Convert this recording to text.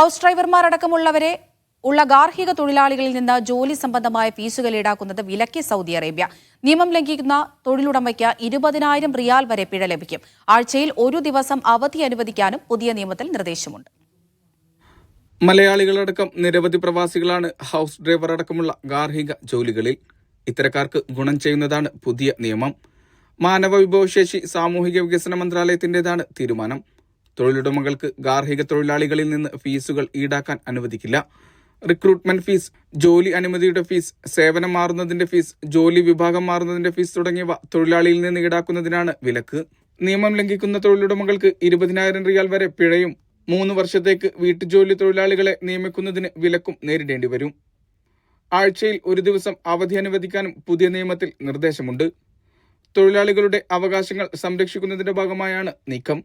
House ഡ്രൈവർമാരടക്കമുള്ളവരെ ഉള്ള ഗാർഹിക തൊഴിലാളികളിൽ നിന്ന് ജോലി സംബന്ധമായ ഫീസുകൾ ഈടാക്കുന്നത് വിലക്കി സൗദി അറേബ്യ. നിയമം ലംഘിക്കുന്ന തൊഴിലുടമയ്ക്ക് ഇരുപതിനായിരം റിയാൽ വരെ പിഴ ലഭിക്കും. ആഴ്ചയിൽ ഒരു ദിവസം അവധി അനുവദിക്കാനും പുതിയ നിയമത്തിൽ നിർദ്ദേശമുണ്ട്. മലയാളികളടക്കം നിരവധി പ്രവാസികളാണ് ഹൗസ് ഡ്രൈവർ അടക്കമുള്ള ഗാർഹിക ജോലികളിൽ. ഇത്തരക്കാർക്ക് ഗുണം ചെയ്യുന്നതാണ് പുതിയ നിയമം. മാനവ വിഭവശേഷി സാമൂഹിക വികസന മന്ത്രാലയത്തിന്റേതാണ് തീരുമാനം. തൊഴിലുടമകൾക്ക് ഗാർഹിക തൊഴിലാളികളിൽ നിന്ന് ഫീസുകൾ ഈടാക്കാൻ അനുവദിക്കില്ല. റിക്രൂട്ട്മെന്റ് ഫീസ് ജോലി അനുമതിയുടെ ഫീസ് സേവനം മാറുന്നതിന്റെ ഫീസ് ജോലി വിഭാഗം മാറുന്നതിന്റെ ഫീസ് തുടങ്ങിയവ തൊഴിലാളിയിൽ നിന്ന് ഈടാക്കുന്നതിനാണ് വിലക്ക്. നിയമം ലംഘിക്കുന്ന തൊഴിലുടമകൾക്ക് ഇരുപതിനായിരം റിയാൽ വരെ പിഴയും. മൂന്ന് വർഷത്തേക്ക് വീട്ടുജോലി തൊഴിലാളികളെ നിയമിക്കുന്നതിന് വിലക്കും നേരിടേണ്ടി വരും. ആഴ്ചയിൽ ഒരു ദിവസം അവധി അനുവദിക്കാനും പുതിയ നിയമത്തിൽ നിർദ്ദേശമുണ്ട്. തൊഴിലാളികളുടെ അവകാശങ്ങൾ സംരക്ഷിക്കുന്നതിന്റെ ഭാഗമായാണ് നീക്കം.